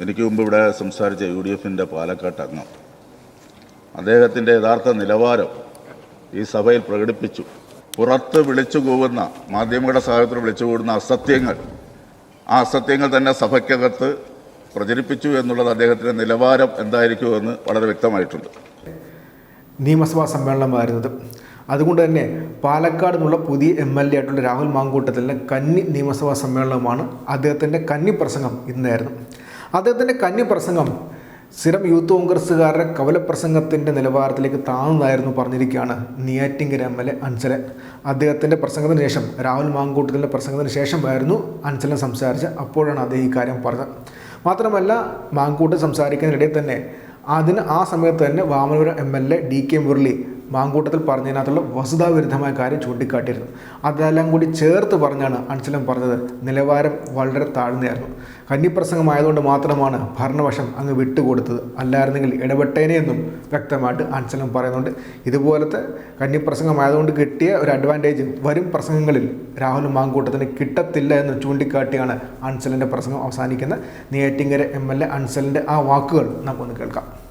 എനിക്ക് മുമ്പ് ഇവിടെ സംസാരിച്ച യു ഡി എഫിന്റെ പാലക്കാട്ട് അംഗം. അദ്ദേഹത്തിന്റെ യഥാർത്ഥ നിലവാരം ഈ സഭയിൽ പ്രകടിപ്പിച്ചു. പുറത്ത് വിളിച്ചു കൂവുന്ന മാധ്യമങ്ങളുടെ സഹായത്തിൽ വിളിച്ചു കൂടുന്ന അസത്യങ്ങൾ ആ അസത്യങ്ങൾ തന്നെ സഭയ്ക്കകത്ത് പ്രചരിപ്പിച്ചു എന്നുള്ളത് അദ്ദേഹത്തിന്റെ നിലവാരം എന്തായിരിക്കുമെന്ന് വളരെ വ്യക്തമായിട്ടുണ്ട്. നിയമസഭാ സമ്മേളനമായിരുന്നത് അതുകൊണ്ട് തന്നെ പാലക്കാട് നിന്നുള്ള പുതിയ എം എൽ എ ആയിട്ടുള്ള രാഹുൽ മാങ്കൂട്ടത്തിലെ കന്നി നിയമസഭാ സമ്മേളനമാണ് അദ്ദേഹത്തിന്റെ കന്നി പ്രസംഗം ഇന്നായിരുന്നു. അദ്ദേഹത്തിന്റെ കന്നി പ്രസംഗം സ്ഥിരം യൂത്ത് കോൺഗ്രസ്സുകാരുടെ കവലപ്രസംഗത്തിന്റെ നിലവാരത്തിലേക്ക് താഴ്ന്നതായിരുന്നു പറഞ്ഞിരിക്കുകയാണ് Neyyattinkara M L A Ansalan. അദ്ദേഹത്തിന്റെ പ്രസംഗത്തിന് ശേഷം രാഹുൽ മാങ്കൂട്ടത്തിന്റെ പ്രസംഗത്തിന് ശേഷമായിരുന്നു അൻസലൻ സംസാരിച്ച് അപ്പോഴാണ് അദ്ദേഹം ഈ കാര്യം പറഞ്ഞത്. മാത്രമല്ല മാങ്കൂട്ടം സംസാരിക്കുന്നതിനിടയിൽ തന്നെ അതിന് ആ സമയത്ത് തന്നെ Vamanapuram M L A D K Murali Mankoottathil പറഞ്ഞതിനകത്തുള്ള വസ്തുതാവിരുദ്ധമായ കാര്യം ചൂണ്ടിക്കാട്ടിയിരുന്നു. അതെല്ലാം കൂടി ചേർത്ത് പറഞ്ഞാണ് അൻസലം പറഞ്ഞത് നിലവാരം വളരെ താഴ്ന്നതായിരുന്നു. കന്നിപ്രസംഗമായതുകൊണ്ട് മാത്രമാണ് ഭരണവശം അങ്ങ് വിട്ടുകൊടുത്തത്. അല്ലായിരുന്നെങ്കിൽ ഇടപെട്ടേനെ എന്നും വ്യക്തമായിട്ട് അൻസലം പറയുന്നുണ്ട്. ഇതുപോലത്തെ കന്നിപ്രസംഗമായതുകൊണ്ട് കിട്ടിയ ഒരു അഡ്വാന്റേജ് വരും പ്രസംഗങ്ങളിൽ രാഹുൽ മാങ്കൂട്ടത്തിന് കിട്ടത്തില്ല എന്ന് ചൂണ്ടിക്കാട്ടിയാണ് അൻസലിന്റെ പ്രസംഗം അവസാനിക്കുന്ന നെയ്യാറ്റിങ്കര എം എൽ എ അൻസലിന്റെ ആ വാക്കുകൾ നമുക്കൊന്ന് കേൾക്കാം.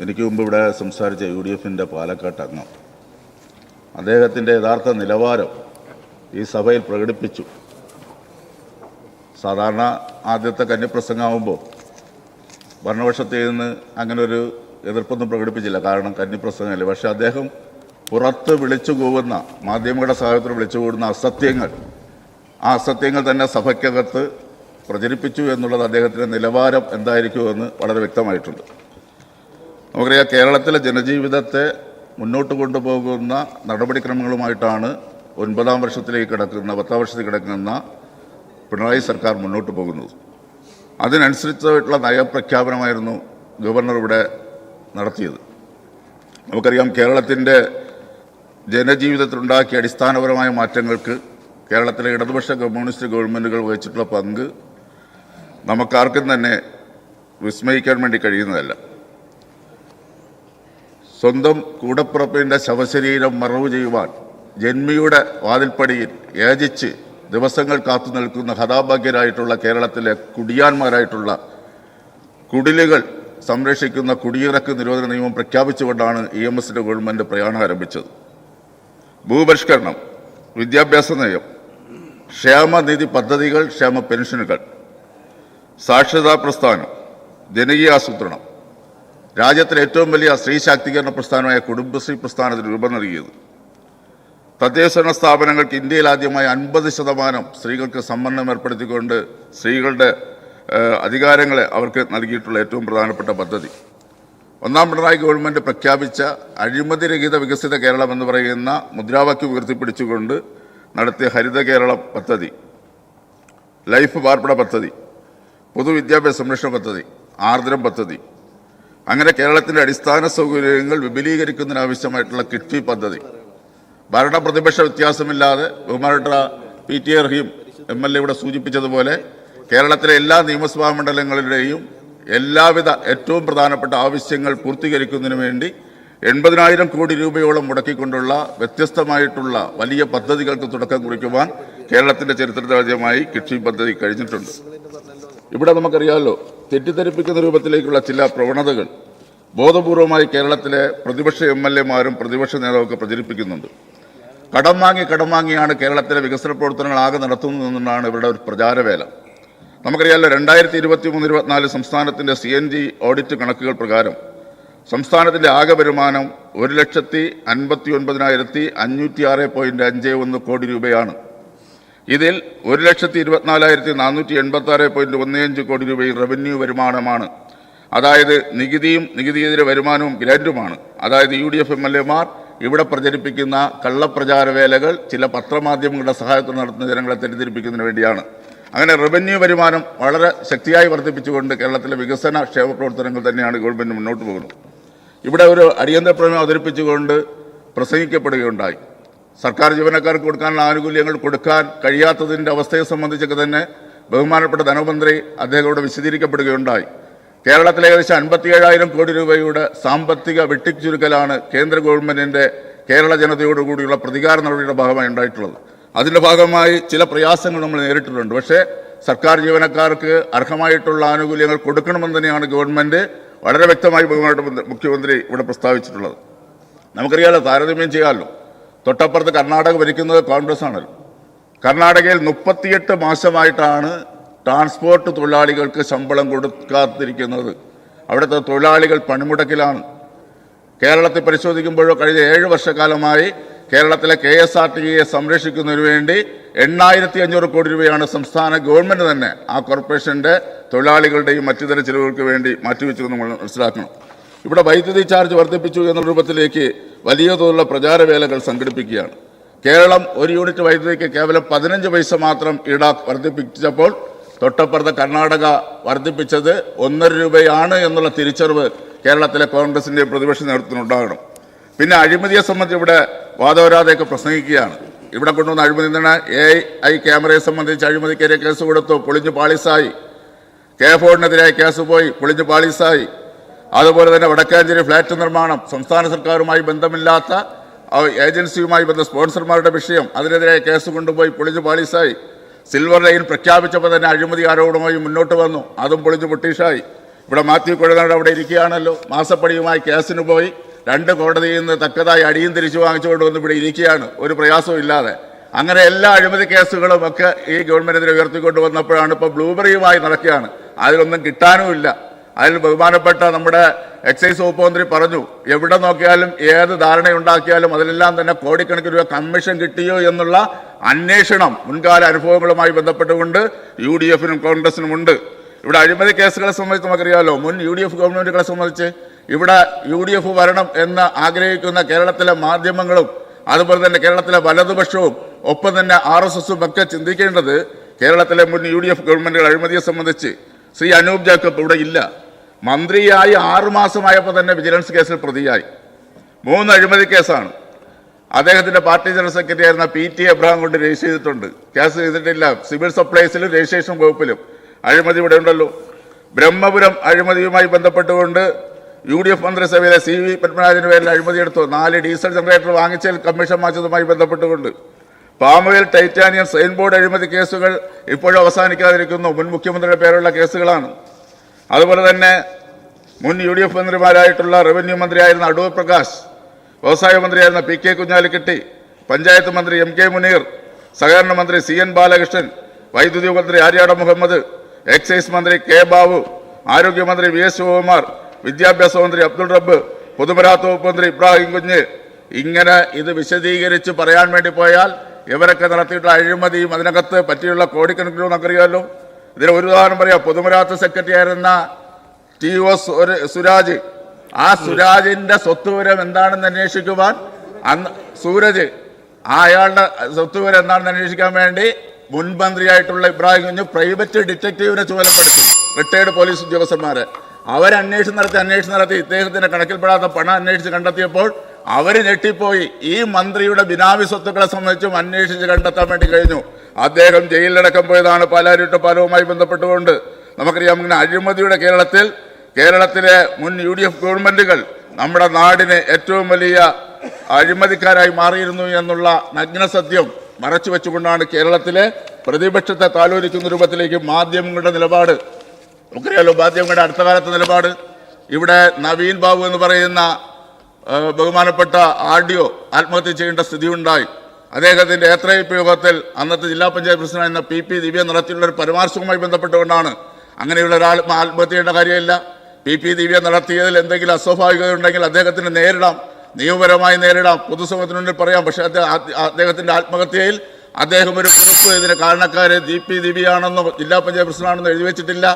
എനിക്ക് മുമ്പ് ഇവിടെ സംസാരിച്ച യു ഡി എഫിന്റെ പാലക്കാട്ട് അംഗം. അദ്ദേഹത്തിന്റെ യഥാർത്ഥ നിലവാരം ഈ സഭയിൽ പ്രകടിപ്പിച്ചു. സാധാരണ ആദ്യത്തെ കന്നിപ്രസംഗമാകുമ്പോൾ ഭരണപക്ഷത്തിൽ നിന്ന് അങ്ങനെ ഒരു എതിർപ്പൊന്നും പ്രകടിപ്പിച്ചില്ല. കാരണം കന്നിപ്രസംഗമല്ലേ. പക്ഷേ അദ്ദേഹം പുറത്ത് വിളിച്ചു കൂവുന്ന മാധ്യമങ്ങളുടെ സഹായത്തിൽ വിളിച്ചു കൂടുന്ന അസത്യങ്ങൾ ആ അസത്യങ്ങൾ തന്നെ സഭയ്ക്കകത്ത് പ്രചരിപ്പിച്ചു എന്നുള്ളത് അദ്ദേഹത്തിന്റെ നിലവാരം എന്തായിരിക്കുമെന്ന് വളരെ വ്യക്തമായിട്ടുണ്ട്. നമുക്കറിയാം കേരളത്തിലെ ജനജീവിതത്തെ മുന്നോട്ട് കൊണ്ടുപോകുന്ന നടപടിക്രമങ്ങളുമായിട്ടാണ് ഒൻപതാം വർഷത്തിലേക്ക് കിടക്കുന്ന പത്താം വർഷത്തിൽ കിടക്കുന്ന പിണറായി സർക്കാർ മുന്നോട്ട് പോകുന്നത്. അതിനനുസരിച്ചായിട്ടുള്ള നയപ്രഖ്യാപനമായിരുന്നു ഗവർണർ ഇവിടെ നടത്തിയത്. നമുക്കറിയാം കേരളത്തിന്റെ ജനജീവിതത്തിലുണ്ടാക്കിയ അടിസ്ഥാനപരമായ മാറ്റങ്ങൾക്ക് കേരളത്തിലെ ഇടതുപക്ഷ കമ്മ്യൂണിസ്റ്റ് ഗവൺമെന്റുകൾ വഹിച്ചിട്ടുള്ള പങ്ക് നമുക്കാർക്കും തന്നെ വിസ്മയിക്കാൻ വേണ്ടി കഴിയുന്നതല്ല. സ്വന്തം കൂടപ്പിറപ്പിന്റെ ശവശരീരം മറവ് ചെയ്യുവാൻ ജന്മിയുടെ വാതിൽപ്പടിയിൽ യാചിച്ച് ദിവസങ്ങൾ കാത്തു നിൽക്കുന്ന ഹതാഭാഗ്യരായിട്ടുള്ള കേരളത്തിലെ കുടിയാന്മാരായിട്ടുള്ള കുടിലുകൾ സംരക്ഷിക്കുന്ന കുടിയിറക്ക് നിരോധന നിയമം പ്രഖ്യാപിച്ചുകൊണ്ടാണ് ഇ എം എസിന്റെ ഗവൺമെന്റ് പ്രയാണം ആരംഭിച്ചത്. ഭൂപരിഷ്കരണം വിദ്യാഭ്യാസ നയം ക്ഷേമനിധി പദ്ധതികൾ ക്ഷേമ പെൻഷനുകൾ സാക്ഷരതാ പ്രസ്ഥാനം ജനകീയാസൂത്രണം രാജ്യത്തിലെ ഏറ്റവും വലിയ സ്ത്രീ ശാക്തീകരണ പ്രസ്ഥാനമായ കുടുംബശ്രീ പ്രസ്ഥാനത്തിന് രൂപം നൽകിയത്. തദ്ദേശഭരണ സ്ഥാപനങ്ങൾക്ക് ഇന്ത്യയിൽ ആദ്യമായി അൻപത് ശതമാനം സ്ത്രീകൾക്ക് സംവരണം ഏർപ്പെടുത്തിക്കൊണ്ട് സ്ത്രീകളുടെ അധികാരങ്ങളെ അവർക്ക് നൽകിയിട്ടുള്ള ഏറ്റവും പ്രധാനപ്പെട്ട പദ്ധതി. ഒന്നാം പിണറായി ഗവൺമെന്റ് പ്രഖ്യാപിച്ച അഴിമതിരഹിത വികസിത കേരളം എന്ന് പറയുന്ന മുദ്രാവാക്യം ഉയർത്തിപ്പിടിച്ചുകൊണ്ട് നടത്തിയ ഹരിത കേരളം പദ്ധതി. ലൈഫ് പാർപ്പിട പദ്ധതി. പൊതുവിദ്യാഭ്യാസ സംരക്ഷണ പദ്ധതി. ആർദ്രം പദ്ധതി. അങ്ങനെ കേരളത്തിന്റെ അടിസ്ഥാന സൗകര്യങ്ങൾ വിപുലീകരിക്കുന്നതിനാവശ്യമായിട്ടുള്ള കിഡ്ഫി പദ്ധതി. ഭരണ പ്രതിപക്ഷ വ്യത്യാസമില്ലാതെ ബഹുമാനപ്പെട്ട P T Rahim M L A ഇവിടെ സൂചിപ്പിച്ചതുപോലെ കേരളത്തിലെ എല്ലാ നിയമസഭാ മണ്ഡലങ്ങളുടെയും എല്ലാവിധ ഏറ്റവും പ്രധാനപ്പെട്ട ആവശ്യങ്ങൾ പൂർത്തീകരിക്കുന്നതിന് വേണ്ടി എൺപതിനായിരം കോടി രൂപയോളം മുടക്കിക്കൊണ്ടുള്ള വ്യത്യസ്തമായിട്ടുള്ള വലിയ പദ്ധതികൾക്ക് തുടക്കം കുറിക്കുവാൻ കേരളത്തിന്റെ ചരിത്രരാജ്യമായി കിഫ്ബി പദ്ധതി കഴിഞ്ഞിട്ടുണ്ട്. ഇവിടെ നമുക്കറിയാമല്ലോ തെറ്റിദ്ധരിപ്പിക്കുന്ന രൂപത്തിലേക്കുള്ള ചില പ്രവണതകൾ ബോധപൂർവമായി കേരളത്തിലെ പ്രതിപക്ഷ എം എൽ എമാരും പ്രതിപക്ഷ നേതാവൊക്കെ പ്രചരിപ്പിക്കുന്നുണ്ട്. കടം വാങ്ങി കടം വാങ്ങിയാണ് കേരളത്തിലെ വികസന പ്രവർത്തനങ്ങൾ ആകെ നടത്തുന്നതെന്നാണ് ഇവരുടെ ഒരു പ്രചാരവേല. നമുക്കറിയാമല്ലോ രണ്ടായിരത്തി ഇരുപത്തി മൂന്ന് ഇരുപത്തിനാല് സംസ്ഥാനത്തിന്റെ സി എൻ ജി ഓഡിറ്റ് കണക്കുകൾ പ്രകാരം സംസ്ഥാനത്തിന്റെ ആകെ വരുമാനം ഒരു ലക്ഷത്തി അൻപത്തി ഒൻപതിനായിരത്തി അഞ്ഞൂറ്റി ആറ് പോയിന്റ് അഞ്ച് ഒന്ന് കോടി രൂപയാണ്. ഇതിൽ ഒരു ലക്ഷത്തി ഇരുപത്തിനാലായിരത്തി നാനൂറ്റി എൺപത്തി ആറ് പോയിന്റ് ഒന്ന് അഞ്ച് കോടി രൂപയും റവന്യൂ വരുമാനമാണ്. അതായത് നികുതിയും നികുതിയെതിരെ വരുമാനവും ഗ്രാൻഡുമാണ് അതായത് U D F M L എമാർ ഇവിടെ പ്രചരിപ്പിക്കുന്ന കള്ളപ്രചാരവേലകൾ ചില പത്രമാധ്യമങ്ങളുടെ സഹായത്തോടെ നടത്തുന്ന ജനങ്ങളെ തെറ്റിദ്ധരിപ്പിക്കുന്നതിന് വേണ്ടിയാണ്. അങ്ങനെ റവന്യൂ വരുമാനം വളരെ ശക്തിയായി വർദ്ധിപ്പിച്ചുകൊണ്ട് കേരളത്തിലെ വികസന ക്ഷേമ പ്രവർത്തനങ്ങൾ തന്നെയാണ് ഗവൺമെന്റ് മുന്നോട്ട് പോകുന്നത്. ഇവിടെ ഒരു അടിയന്തര പ്രമേയം അവതരിപ്പിച്ചുകൊണ്ട് പ്രസംഗിക്കപ്പെടുകയുണ്ടായി. സർക്കാർ ജീവനക്കാർക്ക് കൊടുക്കാനുള്ള ആനുകൂല്യങ്ങൾ കൊടുക്കാൻ കഴിയാത്തതിന്റെ അവസ്ഥയെ സംബന്ധിച്ചൊക്കെ തന്നെ ബഹുമാനപ്പെട്ട ധനമന്ത്രി അദ്ദേഹം ഇവിടെ വിശദീകരിക്കപ്പെടുകയുണ്ടായി. കേരളത്തിലെ ഏകദേശം അൻപത്തിയേഴായിരം കോടി രൂപയുടെ സാമ്പത്തിക വെട്ടിച്ചുരുക്കലാണ് കേന്ദ്ര ഗവൺമെന്റിന്റെ കേരള ജനതയോടുകൂടിയുള്ള പ്രതികാര നടപടിയുടെ ഭാഗമായി ഉണ്ടായിട്ടുള്ളത്. അതിന്റെ ഭാഗമായി ചില പ്രയാസങ്ങൾ നമ്മൾ നേരിട്ടിട്ടുണ്ട്. പക്ഷേ സർക്കാർ ജീവനക്കാർക്ക് അർഹമായിട്ടുള്ള ആനുകൂല്യങ്ങൾ കൊടുക്കണമെന്ന് തന്നെയാണ് ഗവൺമെന്റ് വളരെ വ്യക്തമായി ബഹുമാനപ്പെട്ട മുഖ്യമന്ത്രി ഇവിടെ പ്രസ്താവിച്ചിട്ടുള്ളത്. നമുക്കറിയാലോ താരതമ്യം ചെയ്യാമല്ലോ തൊട്ടപ്പുറത്ത് കർണാടക ഭരിക്കുന്നത് കോൺഗ്രസ് ആണല്ലോ. കർണാടകയിൽ മുപ്പത്തിയെട്ട് മാസമായിട്ടാണ് ട്രാൻസ്പോർട്ട് തൊഴിലാളികൾക്ക് ശമ്പളം കൊടുക്കാതിരിക്കുന്നത്. അവിടുത്തെ തൊഴിലാളികൾ പണിമുടക്കിലാണ്. കേരളത്തിൽ പരിശോധിക്കുമ്പോഴോ കഴിഞ്ഞ ഏഴ് വർഷക്കാലമായി കേരളത്തിലെ കെ എസ് ആർ ടി യെ സംരക്ഷിക്കുന്നതിന് വേണ്ടി എണ്ണായിരത്തി അഞ്ഞൂറ് കോടി രൂപയാണ് സംസ്ഥാന ഗവൺമെന്റ് തന്നെ ആ കോർപ്പറേഷന്റെ തൊഴിലാളികളുടെയും മറ്റു തര ചിലവുകൾക്ക് വേണ്ടി മാറ്റിവെച്ചു നമ്മൾ മനസ്സിലാക്കണം. ഇവിടെ വൈദ്യുതി ചാർജ് വർദ്ധിപ്പിച്ചു എന്ന രൂപത്തിലേക്ക് വലിയ തോതിലുള്ള പ്രചാരവേലകൾ സംഘടിപ്പിക്കുകയാണ്. കേരളം ഒരു യൂണിറ്റ് വൈദ്യുതിക്ക് കേവലം പതിനഞ്ച് പൈസ മാത്രം ഈടാക്ക് വർദ്ധിപ്പിച്ചപ്പോൾ തൊട്ടപ്പുറത്ത് കർണാടക വർദ്ധിപ്പിച്ചത് ഒന്നര രൂപയാണ് എന്നുള്ള തിരിച്ചറിവ് കേരളത്തിലെ കോൺഗ്രസിന്റെ പ്രതിപക്ഷ നേതൃത്വത്തിനുണ്ടാകണം പിന്നെ അഴിമതിയെ സംബന്ധിച്ച് ഇവിടെ വാദവരാതെയൊക്കെ പ്രസംഗിക്കുകയാണ്. ഇവിടെ കൊണ്ടുവന്ന അഴിമതി എന്താണ്? എ ഐ ക്യാമറയെ സംബന്ധിച്ച് അഴിമതിക്കെതിരെ കേസ് കൊടുത്തു പൊളിഞ്ഞു പാളിസായി. കെ ഫോണിനെതിരായ കേസ് പോയി പൊളിഞ്ഞു പാളിസായി. അതുപോലെ തന്നെ വടക്കാഞ്ചേരി ഫ്ലാറ്റ് നിർമ്മാണം സംസ്ഥാന സർക്കാരുമായി ബന്ധമില്ലാത്ത ഏജൻസിയുമായി ബന്ധ സ്പോൺസർമാരുടെ വിഷയം അതിനെതിരെ കേസ് കൊണ്ടുപോയി പൊളിഞ്ഞു പാലീസായി സിൽവർ ലൈൻ പ്രഖ്യാപിച്ചപ്പോൾ തന്നെ അഴിമതി ആരോപണമായി മുന്നോട്ട് വന്നു. അതും പൊളിഞ്ഞു പൊട്ടീഷായി ഇവിടെ മാത്യു കുഴനാട് അവിടെ ഇരിക്കുകയാണല്ലോ. മാസപ്പടിയുമായി കേസിന് പോയി. രണ്ട് കോടതിയിൽ നിന്ന് തക്കതായി അടിയും തിരിച്ചു വാങ്ങിച്ചുകൊണ്ട് വന്ന് ഇവിടെ ഇരിക്കുകയാണ്. ഒരു പ്രയാസവും ഇല്ലാതെ. അങ്ങനെ എല്ലാ അഴിമതി കേസുകളും ഒക്കെ ഈ ഗവൺമെന്റിനെതിരെ ഉയർത്തിക്കൊണ്ട് വന്നപ്പോഴാണ് ഇപ്പോൾ ബ്ലൂബെറിയുമായി നടക്കുകയാണ്. അതിലൊന്നും കിട്ടാനുമില്ല. അതിൽ ബഹുമാനപ്പെട്ട നമ്മുടെ എക്സൈസ് വകുപ്പ് മന്ത്രി പറഞ്ഞു എവിടെ നോക്കിയാലും ഏത് ധാരണയുണ്ടാക്കിയാലും അതിലെല്ലാം തന്നെ കോടിക്കണക്കിന് രൂപ കമ്മീഷൻ കിട്ടിയോ എന്നുള്ള അന്വേഷണം മുൻകാല അനുഭവങ്ങളുമായി ബന്ധപ്പെട്ടുകൊണ്ട് യു ഡി എഫിനും കോൺഗ്രസിനും ഉണ്ട്. ഇവിടെ അഴിമതി കേസുകളെ സംബന്ധിച്ച് നമുക്കറിയാമല്ലോ മുൻ യു ഡി എഫ് ഗവൺമെന്റുകളെ സംബന്ധിച്ച് ഇവിടെ യു ഡി എഫ് വരണം എന്ന് ആഗ്രഹിക്കുന്ന കേരളത്തിലെ മാധ്യമങ്ങളും അതുപോലെ തന്നെ കേരളത്തിലെ വലതുപക്ഷവും ഒപ്പം തന്നെ ആർ എസ് എസും ഒക്കെ ചിന്തിക്കേണ്ടത് കേരളത്തിലെ മുൻ യു ഡി എഫ് ഗവൺമെന്റുകൾ അഴിമതിയെ സംബന്ധിച്ച് ശ്രീ അനൂപ് ജാക്കബ് ഇവിടെ ഇല്ല. മന്ത്രിയായി ആറുമാസമായപ്പോൾ തന്നെ വിജിലൻസ് കേസിൽ പ്രതിയായി. മൂന്ന് അഴിമതി കേസാണ്. അദ്ദേഹത്തിന്റെ പാർട്ടി ജനറൽ സെക്രട്ടറി ആയിരുന്ന പി ടി എബ്രഹാം കൊണ്ട് രജിസ്റ്റർ ചെയ്തിട്ടുണ്ട്. കേസ് ചെയ്തിട്ടില്ല. സിവിൽ സപ്ലൈസിലും രജിസ്ട്രേഷൻ വകുപ്പിലും. അഴിമതി ഇവിടെ ഉണ്ടല്ലോ. ബ്രഹ്മപുരം അഴിമതിയുമായി ബന്ധപ്പെട്ടുകൊണ്ട് യു ഡി എഫ് മന്ത്രിസഭയിലെ സി വി പത്മരാജന്റെ പേരിൽ അഴിമതിയെടുത്തു നാല് ഡീസൽ ജനറേറ്റർ വാങ്ങിച്ചതിൽ കമ്മീഷൻ വാങ്ങിച്ചതുമായി ബന്ധപ്പെട്ടുകൊണ്ട്. പാമോയിൽ ടൈറ്റാനിയം സൈൻ ബോർഡ് അഴിമതി കേസുകൾ ഇപ്പോഴും അവസാനിക്കാതിരിക്കുന്നു. മുൻ മുഖ്യമന്ത്രിയുടെ പേരുള്ള കേസുകളാണ്. അതുപോലെ തന്നെ മുൻ യു ഡി എഫ് മന്ത്രിമാരായിട്ടുള്ള റവന്യൂ മന്ത്രിയായിരുന്ന അടൂർ പ്രകാശ് വ്യവസായ മന്ത്രിയായിരുന്ന പി കെ കുഞ്ഞാലിക്കുട്ടി പഞ്ചായത്ത് മന്ത്രി എം കെ മുനീർ സഹകരണ മന്ത്രി സി എൻ ബാലകൃഷ്ണൻ വൈദ്യുതി മന്ത്രി ആര്യാട മുഹമ്മദ് എക്സൈസ് മന്ത്രി കെ ബാബു ആരോഗ്യമന്ത്രി വി എസ് ശിവകുമാർ വിദ്യാഭ്യാസ മന്ത്രി അബ്ദുൾ റബ്ബ് പൊതുമരാമത്ത് വകുപ്പ് മന്ത്രി ഇബ്രാഹിം കുഞ്ഞ്. ഇങ്ങനെ ഇത് വിശദീകരിച്ച് പറയാൻ വേണ്ടി പോയാൽ ഇവരൊക്കെ നടത്തിയിട്ടുള്ള അഴിമതിയും അതിനകത്ത് പറ്റിയുള്ള കോടിക്കണക്കിന് നമുക്കറിയാമല്ലോ ഇതിന് ഒരു ഉദാഹരണം പറയാം. പൊതുമരാമത്ത് സെക്രട്ടറി ആയിരുന്ന ടി ഒ സുരാജ്. ആ സുരാജിന്റെ സ്വത്തുവരം എന്താണെന്ന് അന്വേഷിക്കുവാൻ അന്ന് സൂരജ് ആ അയാളുടെ സ്വത്തുവരം എന്താണെന്ന് അന്വേഷിക്കാൻ വേണ്ടി മുൻ മന്ത്രിയായിട്ടുള്ള ഇബ്രാഹിം കുഞ്ഞ് പ്രൈവറ്റ് ഡിറ്റക്റ്റീവിനെ ചുമതലപ്പെടുത്തി. റിട്ടയർഡ് പോലീസ് ഉദ്യോഗസ്ഥന്മാരെ. അവരന്വേഷണം നടത്തി അന്വേഷണം നടത്തി. ഇദ്ദേഹത്തിന്റെ കണക്കിൽപ്പെടാത്ത പണം അന്വേഷിച്ച് കണ്ടെത്തിയപ്പോൾ അവർ ഞെട്ടിപ്പോയി. ഈ മന്ത്രിയുടെ ബിനാമി സ്വത്തുക്കളെ സംബന്ധിച്ചും അന്വേഷിച്ച് കണ്ടെത്താൻ വേണ്ടി കഴിഞ്ഞു. അദ്ദേഹം ജയിലിലടക്കം പോയതാണ് പാലാരിട്ട് പാലവുമായി ബന്ധപ്പെട്ടുകൊണ്ട്. നമുക്കറിയാം ഇങ്ങനെ അഴിമതിയുടെ കേരളത്തിൽ കേരളത്തിലെ മുൻ യു ഡി എഫ് ഗവൺമെന്റുകൾ നമ്മുടെ നാടിന് ഏറ്റവും വലിയ അഴിമതിക്കാരായി മാറിയിരുന്നു എന്നുള്ള നഗ്നസത്യം മറച്ചു വെച്ചുകൊണ്ടാണ് കേരളത്തിലെ പ്രതിപക്ഷത്തെ താലോലിക്കുന്ന രൂപത്തിലേക്ക് മാധ്യമങ്ങളുടെ നിലപാട്. നമുക്കറിയാലോ മാധ്യമങ്ങളുടെ അടുത്ത കാലത്തെ നിലപാട്. ഇവിടെ നവീൻ ബാബു എന്ന് പറയുന്ന ബഹുമാനപ്പെട്ട ആർഡിയോ ആത്മഹത്യ ചെയ്യേണ്ട സ്ഥിതിയുണ്ടായി. അദ്ദേഹത്തിന്റെ ഏത്രയിപ്പ് യോഗത്തിൽ അന്നത്തെ ജില്ലാ പഞ്ചായത്ത് പ്രസിഡന്റ് എന്ന പി പി ദിവ്യ നടത്തിയുള്ള ഒരു പരാമർശവുമായി ബന്ധപ്പെട്ടുകൊണ്ടാണ് അങ്ങനെയുള്ള ഒരാൾ ആത്മഹത്യ ചെയ്യേണ്ട കാര്യമില്ല. പി പി ദിവ്യ നടത്തിയതിൽ എന്തെങ്കിലും അസ്വാഭാവികത ഉണ്ടെങ്കിൽ അദ്ദേഹത്തിന് നേരിടാം. നിയമപരമായി നേരിടാം. പൊതുസമൂഹത്തിന് മുന്നിൽ പറയാം. പക്ഷേ അദ്ദേഹം അദ്ദേഹത്തിന്റെ ആത്മഹത്യയിൽ അദ്ദേഹം ഒരു കുറിപ്പ്. ഇതിന് കാരണക്കാരെ ദി പി ദിവ്യയാണെന്നോ ജില്ലാ പഞ്ചായത്ത് പ്രസിഡന്റാണെന്നോ എഴുതി വെച്ചിട്ടില്ല.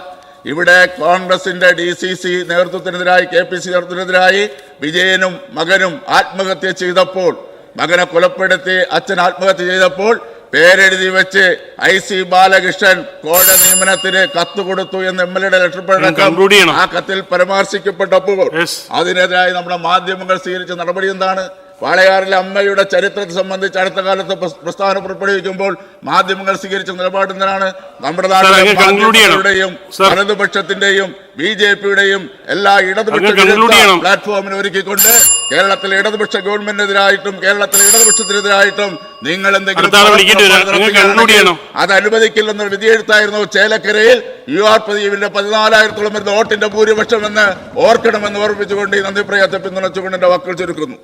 ഇവിടെ കോൺഗ്രസിന്റെ ഡി സി സി നേതൃത്വത്തിനെതിരായി കെ പി സി നേതൃത്വത്തിനെതിരായി വിജയനും മകനും ആത്മഹത്യ ചെയ്തപ്പോൾ മകനെ കൊലപ്പെടുത്തി അച്ഛൻ ആത്മഹത്യ ചെയ്തപ്പോൾ പേരെഴുതി വെച്ച് ഐ സി ബാലകൃഷ്ണൻ കോഴ നിയമനത്തിന് കത്ത് കൊടുത്തു എന്ന് എം എൽ എയുടെ ലക്ഷപ്പെടുന്ന ആ കത്തിൽ പരാമർശിക്കപ്പെട്ടപ്പോൾ. അതിനെതിരായി നമ്മുടെ മാധ്യമങ്ങൾ സ്വീകരിച്ച നടപടി എന്താണ് വാളയാറിലെ അമ്മയുടെ ചരിത്രത്തെ സംബന്ധിച്ച് അടുത്ത കാലത്ത് പ്രസ്- പ്രസ്താവന പുറപ്പെടുവിക്കുമ്പോൾ മാധ്യമങ്ങൾ സ്വീകരിച്ച നിലപാട് എന്തിനാണ് നമ്മുടെ നാട്ടിലെയും. വലതുപക്ഷത്തിന്റെയും ബി ജെ പിയുടെയും എല്ലാ ഇടതുപക്ഷ പ്ലാറ്റ്ഫോമിനെ ഒരുക്കിക്കൊണ്ട് കേരളത്തിലെ ഇടതുപക്ഷ ഗവൺമെന്റിനെതിരായിട്ടും കേരളത്തിലെ ഇടതുപക്ഷത്തിനെതിരായിട്ടും നിങ്ങൾ എന്തെങ്കിലും. അത് അനുവദിക്കില്ലെന്നൊരു വിധിയെഴുത്തായിരുന്നു ചേലക്കരയിൽ യു ആർ പ്രദീപിന്റെ പതിനാലായിരത്തോളം വരുന്ന വോട്ടിന്റെ ഭൂരിപക്ഷം എന്ന് ഓർക്കണമെന്ന് ഓർമ്മിച്ചുകൊണ്ട് ഈ നന്ദി പ്രയാസത്തെ പിന്തുണച്ചുകൊണ്ട് എന്റെ വാക്കുകൾ ചുരുക്കുന്നു.